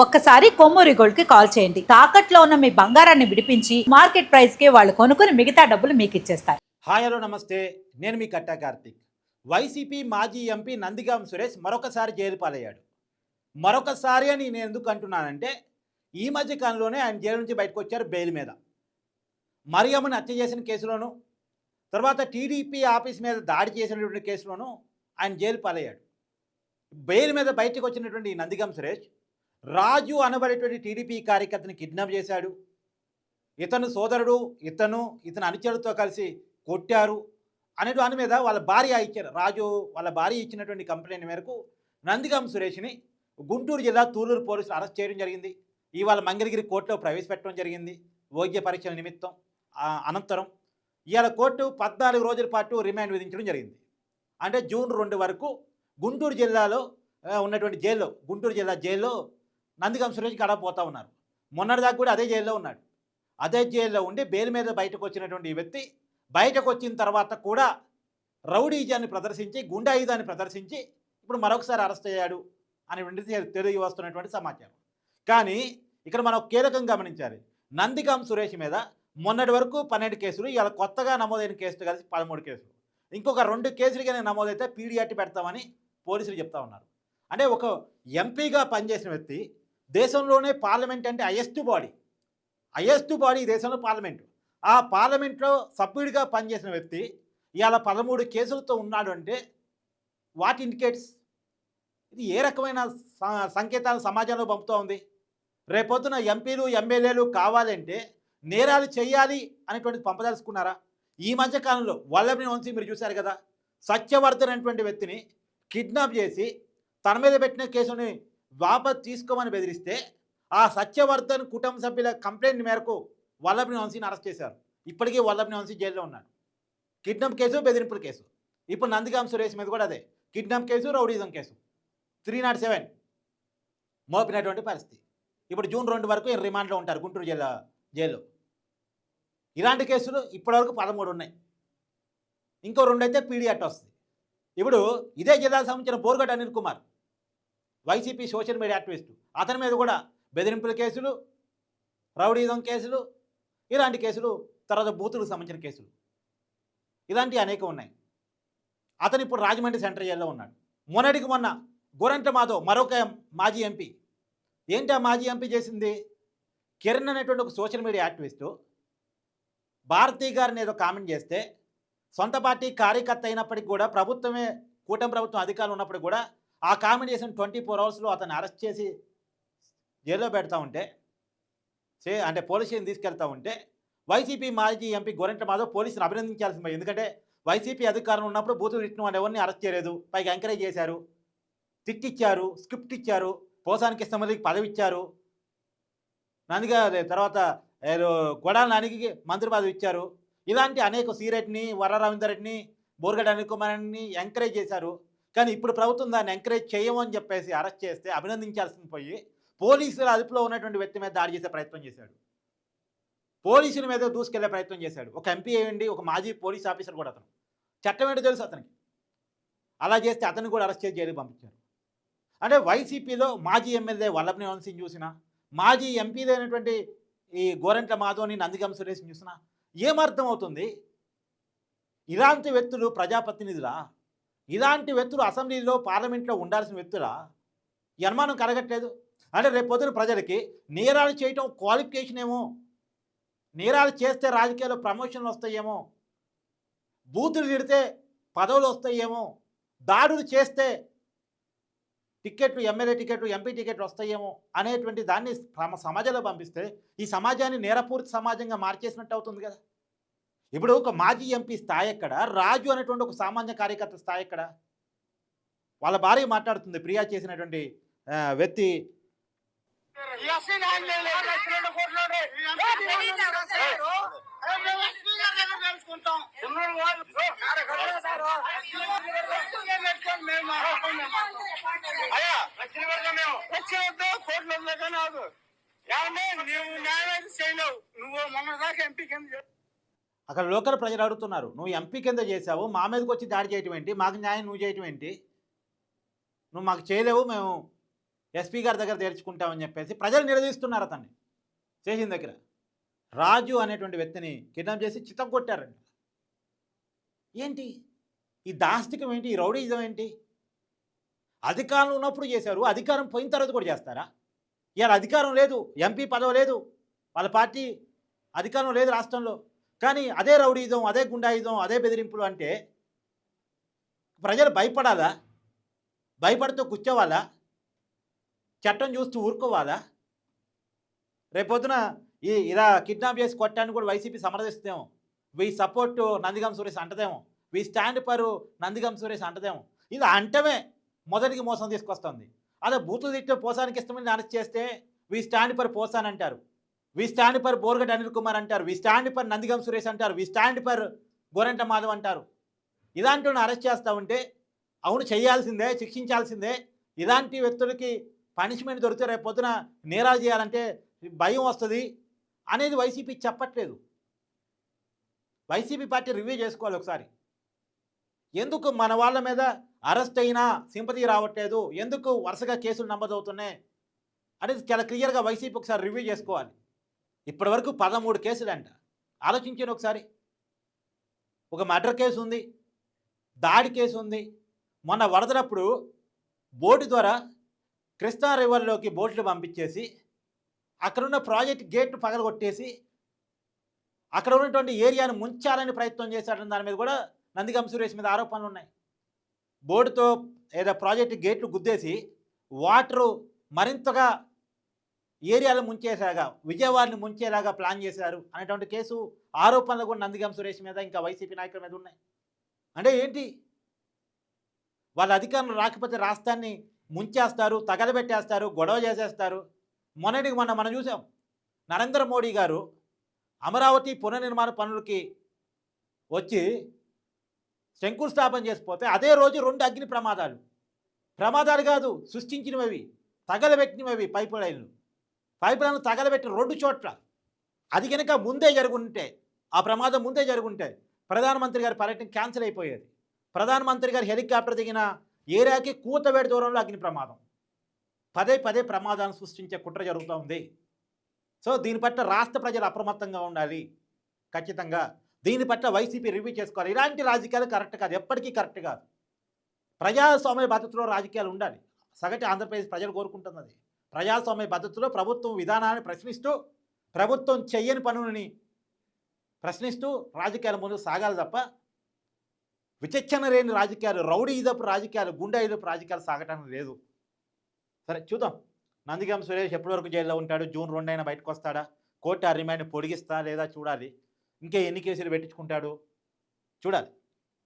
ఒక్కసారి కొమ్మూరి గోల్డ్కి కాల్ చేయండి. తాకట్లో ఉన్న మీ బంగారాన్ని విడిపించి మార్కెట్ ప్రైస్కి వాళ్ళు కొనుక్కుని మిగతా డబ్బులు మీకు ఇచ్చేస్తారు. హాయ్ హలో నమస్తే. నేను మీ కట్టా కార్తిక్. వైసీపీ మాజీ ఎంపీ నందిగాం సురేష్ మరొకసారి జైలు పాలయ్యాడు. మరొకసారి అని నేను ఎందుకు అంటున్నానంటే ఈ మధ్య కాలంలోనే ఆయన జైలు నుంచి బయటకు వచ్చారు బెయిల్ మీద. మరియమ్మని హత్య చేసిన కేసులోను తర్వాత టీడీపీ ఆఫీస్ మీద దాడి చేసినటువంటి కేసులోను ఆయన జైలు పాలయ్యాడు. బెయిల్ మీద బయటకు వచ్చినటువంటి ఈ నందిగాం సురేష్ రాజు అనబడేటువంటి టీడీపీ కార్యకర్తని కిడ్నాప్ చేశాడు. ఇతను సోదరుడు ఇతను ఇతను అనుచరులతో కలిసి కొట్టారు అనే దాని మీద వాళ్ళ భార్య ఇచ్చారు. రాజు వాళ్ళ భార్య ఇచ్చినటువంటి కంప్లైంట్ మేరకు నందిగాం సురేష్ని గుంటూరు జిల్లా తూలూరు పోలీసులు అరెస్ట్ చేయడం జరిగింది. ఇవాళ మంగళగిరి కోర్టులో ప్రవేశపెట్టడం జరిగింది వైద్య పరీక్షల నిమిత్తం. అనంతరం ఇవాళ కోర్టు పద్నాలుగు రోజుల పాటు రిమాండ్ విధించడం జరిగింది. అంటే జూన్ రెండు వరకు గుంటూరు జిల్లాలో ఉన్నటువంటి జైల్లో గుంటూరు జిల్లా జైల్లో నందిగాం సురేష్ గడపపోతూ ఉన్నారు. మొన్నటిదాకా కూడా అదే జైల్లో ఉన్నాడు. అదే జైల్లో ఉండి బెయిల్ మీద బయటకు వచ్చినటువంటి వ్యక్తి బయటకు వచ్చిన తర్వాత కూడా రౌడీజాన్ని ప్రదర్శించి గుండాయుధాన్ని ప్రదర్శించి ఇప్పుడు మరొకసారి అరెస్ట్ అయ్యాడు అనేటువంటిది తెలియ వస్తున్నటువంటి సమాచారం. కానీ ఇక్కడ మనం కీలకం గమనించాలి. నందిగాం సురేష్ మీద మొన్నటి వరకు పన్నెండు కేసులు ఇలా కొత్తగా నమోదైన కేసులు కలిసి పదమూడు కేసులు. ఇంకొక రెండు కేసులు కానీ నమోదైతే పీడియాటి పెడతామని పోలీసులు చెప్తా ఉన్నారు. అంటే ఒక ఎంపీగా పనిచేసిన వ్యక్తి దేశంలోనే పార్లమెంట్ అంటే హైయెస్ట్ బాడీ. హైయెస్ట్ బాడీ ఈ దేశంలో పార్లమెంటు. ఆ పార్లమెంట్లో సభ్యుడిగా పనిచేసిన వ్యక్తి ఇవాళ పదమూడు కేసులతో ఉన్నాడు అంటే వాట్ ఇండికేట్స్? ఇది ఏ రకమైన స- సంకేతాలు సమాజంలో పంపుతూ ఉంది? రేపొద్దున ఎంపీలు ఎమ్మెల్యేలు కావాలంటే నేరాలు చేయాలి అనేటువంటిది పంపదలుచుకున్నారా? ఈ మధ్య కాలంలో వల్లభని వంశీ మీరు చూశారు కదా? సత్యవర్ధన్ అనేటువంటి వ్యక్తిని కిడ్నాప్ చేసి తన మీద పెట్టిన కేసుని వాపస్ తీసుకోమని బెదిరిస్తే ఆ సత్యవర్ధన్ కుటుంబ సభ్యుల కంప్లైంట్ మేరకు వల్లభని వంశీని అరెస్ట్ చేశారు. ఇప్పటికీ వల్లభని వంశీ జైల్లో ఉన్నాడు. కిడ్నాప్ కేసు బెదిరింపుల కేసు. ఇప్పుడు నందిగాం సురేష్ మీద కూడా అదే. Kidnap case rowdyism case. Three not seven మోపినటువంటి పరిస్థితి. ఇప్పుడు జూన్ రెండు వరకు రిమాండ్లో ఉంటారు గుంటూరు జిల్లా జైల్లో. ఇలాంటి కేసులు ఇప్పటివరకు పదమూడు ఉన్నాయి. ఇంకో రెండు అయితే వస్తుంది ఇప్పుడు ఇదే జిల్లాకు సంబంధించిన Borugadda Anil Kumar. YCP social media activist. అతని మీద కూడా బెదిరింపుల కేసులు రౌడీజం కేసులు ఇలాంటి కేసులు తర్వాత బూతులకు సంబంధించిన కేసులు. ఇలాంటివి అనేకం ఉన్నాయి. అతను ఇప్పుడు రాజమండ్రి సెంటర్ జైల్లో ఉన్నాడు. మొన్నటికి మొన్న గోరంట మాధవ్ మరొక మాజీ ఎంపీ. ఏంటి ఆ మాజీ ఎంపీ చేసింది? కిరణ్ అనేటువంటి ఒక సోషల్ మీడియా యాక్టివిస్టు భారతీ గారిని ఏదో కామెంట్ చేస్తే సొంత పార్టీ కార్యకర్త అయినప్పటికీ కూడా ప్రభుత్వమే కూటమి ప్రభుత్వం అధికారులు ఉన్నప్పటికీ కూడా ఆ కామెంట్ చేసిన ట్వంటీ ఫోర్ అవర్స్లో అతను అరెస్ట్ చేసి జైల్లో పెడతా ఉంటే చే అంటే పోలీస్ స్టేషన్ తీసుకెళ్తా ఉంటే వైసీపీ మాజీ ఎంపీ గోరెంట్ల మాధవ్ పోలీసులు అభినందించాల్సింది ఎందుకంటే వైసీపీ అధికారం ఉన్నప్పుడు బూతులు తిట్టిన వాళ్ళు ఎవరిని అరెస్ట్ చేయలేదు. పైగా ఎంకరేజ్ చేశారు. తిట్టిచ్చారు. స్క్రిప్ట్ ఇచ్చారు. పోసానికి ఇష్టమల్లికి పదవి ఇచ్చారు. నందిగా అదే తర్వాత ఏదో కొడాల నానికి మంత్రి పదవి ఇచ్చారు. ఇలాంటి అనేక సీరెడ్ని వర రెడ్డిని బోర్గడ్ అనిల్ ఎంకరేజ్ చేశారు. కానీ ఇప్పుడు ప్రభుత్వం దాన్ని ఎంకరేజ్ చేయమని చెప్పేసి అరెస్ట్ చేస్తే అభినందించాల్సింది పోయి పోలీసుల అదుపులో ఉన్నటువంటి వ్యక్తి మీద దాడి చేసే ప్రయత్నం చేశాడు. పోలీసుల మీద దూసుకెళ్ళే ప్రయత్నం చేశాడు. ఒక ఎంపీ అయ్యండి ఒక మాజీ పోలీస్ ఆఫీసర్ కూడా అతను. చట్టం ఏంటో తెలుసు అతనికి? అలా చేస్తే అతన్ని కూడా అరెస్ట్ చేసి జైలుకి పంపించారు. అంటే వైసీపీలో మాజీ ఎమ్మెల్యే వల్లభని వంశీని చూసిన మాజీ ఎంపీలైనటువంటి అయినటువంటి ఈ గోరంట్ల మాధవ్ని నందిగం సురేష్ని చూసినా ఏమర్థం అవుతుంది ఇలాంటి వ్యక్తులు ప్రజాప్రతినిధులా? ఇలాంటి వ్యక్తులు అసెంబ్లీలో పార్లమెంట్లో ఉండాల్సిన వ్యక్తులా అనుమానం కలగట్లేదు అంటే రేపు ప్రజలకి నేరాలు చేయటం క్వాలిఫికేషన్ ఏమో నేరాలు చేస్తే రాజకీయాల్లో ప్రమోషన్లు వస్తాయేమో బూతులు తిడితే పదవులు వస్తాయేమో దాడులు చేస్తే టికెట్లు ఎమ్మెల్యే టికెట్లు ఎంపీ టికెట్లు వస్తాయేమో అనేటువంటి దాన్ని సమాజంలో పంపిస్తే ఈ సమాజాన్ని నేరపూరిత సమాజంగా మార్చేసినట్టు అవుతుంది కదా. ఇప్పుడు ఒక మాజీ ఎంపీ స్థాయి ఎక్కడ? రాజు అనేటువంటి ఒక సామాన్య కార్యకర్త స్థాయి ఎక్కడ? వాళ్ళ భార్య మాట్లాడుతుంది ప్రియా చేసినటువంటి వ్యక్తి. నువ్వు మొన్న దాకా ఎంపీ కింద అక్కడ లోకల్ ప్రజలు అడుగుతున్నారు నువ్వు ఎంపీ కింద చేసావు మా మీదకి వచ్చి దాడి చేయటం ఏంటి? మాకు న్యాయం నువ్వు చేయటం ఏంటి? నువ్వు మాకు చేయలేవు మేము ఎస్పీ గారి దగ్గర తెరుచుకుంటామని చెప్పేసి ప్రజలు నిలదీస్తున్నారు అతన్ని చేసిన దగ్గర. రాజు అనేటువంటి వ్యక్తిని కిడ్నాప్ చేసి చిత్తం కొట్టారంట. ఏంటి? ఈ దాస్తికం ఏంటి? ఈ రౌడీజం ఏంటి? అధికారంలో ఉన్నప్పుడు చేశారు అధికారం పోయిన తర్వాత కూడా చేస్తారా? ఇవాళ అధికారం లేదు ఎంపీ పదవి లేదు వాళ్ళ పార్టీ అధికారం లేదు రాష్ట్రంలో. కానీ అదే రౌడీజం అదే గుండాయిజం అదే బెదిరింపులు అంటే ప్రజలు భయపడాలా? భయపడుతూ కూర్చోవాలా? చట్టం చూస్తూ ఊరుకోవాలా? రేపొద్దున ఈ ఇలా కిడ్నాప్ చేసి కొట్టడానికి కూడా వైసీపీ సమర్థిస్తేమో we support Nandigam Suresh అంటదేమో. We stand for Nandigam Suresh అంటదేమో. ఇది అంటమే మొదటికి మోసం తీసుకొస్తుంది. అదే బూతులు తిట్టే పోసానికి ఇష్టమని అనౌన్స్ చేస్తే we stand for పోసానంటారు. We stand for Borugadda Anil Kumar అంటారు. We stand for Nandigam Suresh అంటారు. We stand for Gorantla Madhav అంటారు. ఇలాంటి అరెస్ట్ చేస్తూ ఉంటే అవును చేయాల్సిందే శిక్షించాల్సిందే. ఇలాంటి వ్యక్తులకి పనిష్మెంట్ దొరికితే రేపు పొద్దున నేరాలు చేయాలంటే భయం వస్తుంది అనేది వైసీపీ చెప్పట్లేదు. వైసీపీ పార్టీ రివ్యూ చేసుకోవాలి ఒకసారి. ఎందుకు మన వాళ్ళ మీద అరెస్ట్ అయినా సింపతి రావట్లేదు? ఎందుకు వరుసగా కేసులు నమోదవుతున్నాయి? అనేది చాలా క్లియర్గా వైసీపీ ఒకసారి రివ్యూ చేసుకోవాలి. ఇప్పటి వరకు పదమూడు కేసులంట. ఆలోచించాను ఆలోచించండి ఒకసారి. ఒక మర్డర్ కేసు ఉంది దాడి కేసు ఉంది మొన్న వరదలప్పుడు బోటు ద్వారా కృష్ణా రివర్లోకి బోట్లు పంపించేసి అక్కడున్న ప్రాజెక్ట్ గేట్లు పగలగొట్టేసి అక్కడ ఉన్నటువంటి ఏరియాను ముంచాలని ప్రయత్నం చేశాడని దాని మీద కూడా నందిగం సురేష్ మీద ఆరోపణలు ఉన్నాయి. బోర్డుతో ఏదో ప్రాజెక్ట్ గేట్లు గుద్దేసి వాటరు మరింతగా ఏరియాలో ముంచేసాగా విజయవాడని ముంచేలాగా ప్లాన్ చేశారు అనేటువంటి కేసు ఆరోపణలు కూడా నందిగం సురేష్ మీద ఇంకా వైసీపీ నాయకుల మీద ఉన్నాయి. అంటే ఏంటి? వాళ్ళ అధికారులు రాకపోతే రాష్ట్రాన్ని ముంచేస్తారు తగలబెట్టేస్తారు గొడవ చేసేస్తారు. మొన్నటికి మొన్న మనం చూసాం నరేంద్ర మోడీ గారు అమరావతి పునర్నిర్మాణ పనులకి వచ్చి శంకుస్థాపన చేసిపోతే అదే రోజు రెండు అగ్ని ప్రమాదాలు. ప్రమాదాలు కాదు సృష్టించినవి తగలబెట్టినవి పైపు లైన్లు. పైపులను తగలబెట్టి తగలబెట్టిన రెండు చోట్ల. అది కనుక ముందే జరుగుంటే ఆ ప్రమాదం ముందే జరుగుంటే ప్రధానమంత్రి గారి పర్యటన క్యాన్సిల్ అయిపోయేది. ప్రధానమంత్రి గారి హెలికాప్టర్ దిగిన ఏరియాకి కూతవేడి దూరంలో అగ్ని ప్రమాదం. పదే పదే ప్రమాదాన్ని సృష్టించే కుట్ర జరుగుతూ ఉంది. సో దీని పట్ల రాష్ట్ర ప్రజలు అప్రమత్తంగా ఉండాలి. ఖచ్చితంగా దీని పట్ల వైసీపీ రివ్యూ చేసుకోవాలి. ఇలాంటి రాజకీయాలు కరెక్ట్ కాదు. ఎప్పటికీ కరెక్ట్ కాదు. ప్రజాస్వామ్య బాధ్యతలో రాజకీయాలు ఉండాలి. సగటి ఆంధ్రప్రదేశ్ ప్రజలు కోరుకుంటున్నది. ప్రజాస్వామ్య పద్ధతిలో ప్రభుత్వం విధానాన్ని ప్రశ్నిస్తూ ప్రభుత్వం చెయ్యని పనులని ప్రశ్నిస్తూ రాజకీయాల ముందుకు సాగాలి తప్ప విచక్షణ లేని రాజకీయాలు రౌడీ ఇదపు రాజకీయాలు గుండె ఇదపు రాజకీయాలు సాగటం లేదు. సరే చూద్దాం. నందిగం సురేష్ ఎప్పటి వరకు జైల్లో ఉంటాడు? జూన్ రెండు అయినా బయటకు వస్తాడా కోర్టు ఆ రిమాండ్ పొడిగిస్తా లేదా చూడాలి? ఇంకా ఎన్ని కేసులు పెట్టించుకుంటాడు? చూడాలి.